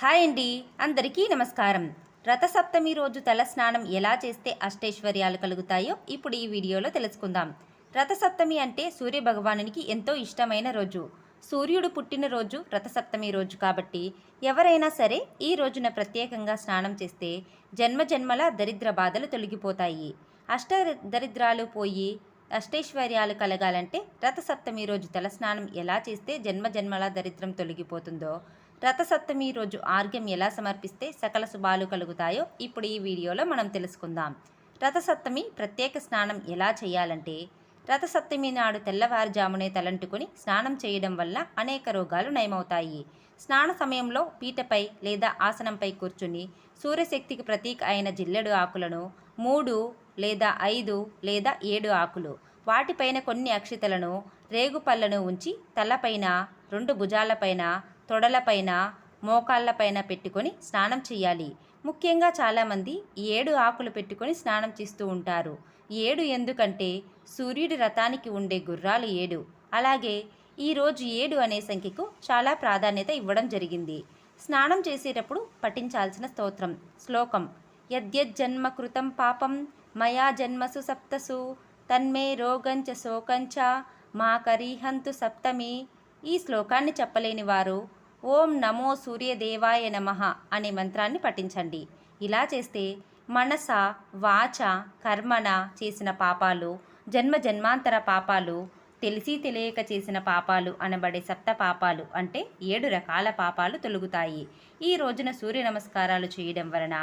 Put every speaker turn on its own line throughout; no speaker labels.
Hi అండి అందరికీ నమస్కారం. రథసప్తమి రోజు తల స్నానం ఎలా చేస్తే అష్టైశ్వర్యాలు కలుగుతాయో ఇప్పుడు ఈ వీడియోలో తెలుసుకుందాం. రథసప్తమి అంటే సూర్య భగవానునికి ఎంతో ఇష్టమైన రోజు. సూర్యుడు పుట్టినరోజు రథసప్తమి రోజు కాబట్టి ఎవరైనా సరే ఈ రోజున ప్రత్యేకంగా స్నానం చేస్తే జన్మ జన్మల దరిద్ర బాధలు తొలగిపోతాయి. అష్ట దరిద్రాలు పోయి అష్టైశ్వర్యాలు కలగాలంటే రథసప్తమి రోజు తలస్నానం ఎలా చేస్తే జన్మ జన్మల దరిద్రం తొలగిపోతుందో రథసప్తమి రోజు ఆర్ఘ్యం ఎలా సమర్పిస్తే సకల శుభాలు కలుగుతాయో ఇప్పుడు ఈ వీడియోలో మనం తెలుసుకుందాం. రథసప్తమి ప్రత్యేక స్నానం ఎలా చేయాలంటే రథసప్తమి నాడు తెల్లవారుజామునే తలంటుకొని స్నానం చేయడం వల్ల అనేక రోగాలు నయమవుతాయి. స్నాన సమయంలో పీటపై లేదా ఆసనంపై కూర్చుని సూర్యశక్తికి ప్రతీక అయిన జిల్లెడు ఆకులను మూడు లేదా ఐదు లేదా ఏడు ఆకులు వాటిపైన కొన్ని అక్షితలను రేగుపళ్ళను ఉంచి తలపైన రెండు భుజాలపైన తొడలపైన మోకాళ్ళపైన పెట్టుకొని స్నానం చేయాలి. ముఖ్యంగా చాలామంది ఏడు ఆకులు పెట్టుకొని స్నానం చేస్తూ ఉంటారు. ఏడు ఎందుకంటే సూర్యుడి రథానికి ఉండే గుర్రాలు ఏడు. అలాగే ఈరోజు ఏడు అనే సంఖ్యకు చాలా ప్రాధాన్యత ఇవ్వడం జరిగింది. స్నానం చేసేటప్పుడు పఠించాల్సిన స్తోత్రం శ్లోకం యద్యజ్జన్మ కృతం పాపం మయా జన్మసు సప్తసు తన్మే రోగంచ శోకంచ మా కరీహంతు సప్తమి ఈ శ్లోకాన్ని చెప్పలేని వారు ఓం నమో సూర్యదేవాయ నమః అనే మంత్రాన్ని పఠించండి. ఇలా చేస్తే మనస వాచ కర్మణ చేసిన పాపాలు జన్మ జన్మాంతర పాపాలు తెలిసి తెలియక చేసిన పాపాలు అనబడే సప్త పాపాలు అంటే ఏడు రకాల పాపాలు తొలుగుతాయి. ఈ రోజున సూర్య నమస్కారాలు చేయడం వలన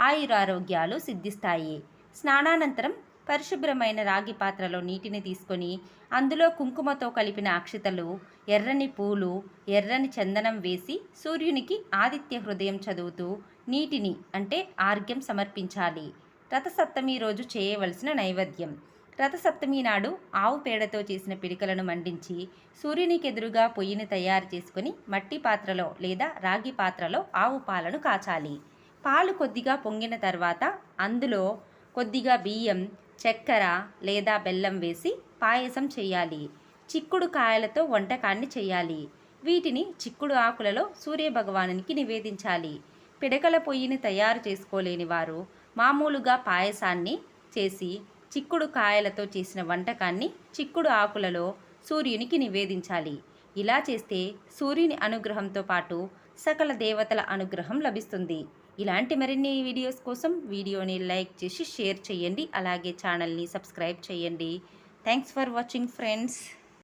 ఆయురారోగ్యాలు సిద్ధిస్తాయి. స్నానానంతరం పరిశుభ్రమైన రాగి పాత్రలో నీటిని తీసుకొని అందులో కుంకుమతో కలిపిన అక్షితలు ఎర్రని పూలు ఎర్రని చందనం వేసి సూర్యునికి ఆదిత్య హృదయం చదువుతూ నీటిని అంటే ఆర్ఘ్యం సమర్పించాలి. రథసప్తమి రోజు చేయవలసిన నైవేద్యం. రథసప్తమి నాడు ఆవు పేడతో చేసిన పిడికలను మండించి సూర్యునికి ఎదురుగా పొయ్యిని తయారు చేసుకుని మట్టి పాత్రలో లేదా రాగి పాత్రలో ఆవు పాలను కాచాలి. పాలు కొద్దిగా పొంగిన తర్వాత అందులో కొద్దిగా బియ్యం చక్కెర లేదా బెల్లం వేసి పాయసం చేయాలి. చిక్కుడు కాయలతో వంటకాన్ని చేయాలి. వీటిని చిక్కుడు ఆకులలో సూర్యభగవానునికి నివేదించాలి. పిడకల పొయ్యిని తయారు చేసుకోలేని వారు మామూలుగా పాయసాన్ని చేసి చిక్కుడు కాయలతో చేసిన వంటకాన్ని చిక్కుడు ఆకులలో సూర్యునికి నివేదించాలి. ఇలా చేస్తే సూర్యుని అనుగ్రహంతో పాటు సకల దేవతల అనుగ్రహం లభిస్తుంది. ఇలాంటి మరిన్ని వీడియోస్ కోసం వీడియోని లైక్ చేసి షేర్ చేయండి. అలాగే ఛానల్ని సబ్స్క్రైబ్ చేయండి. Thanks for watching friends.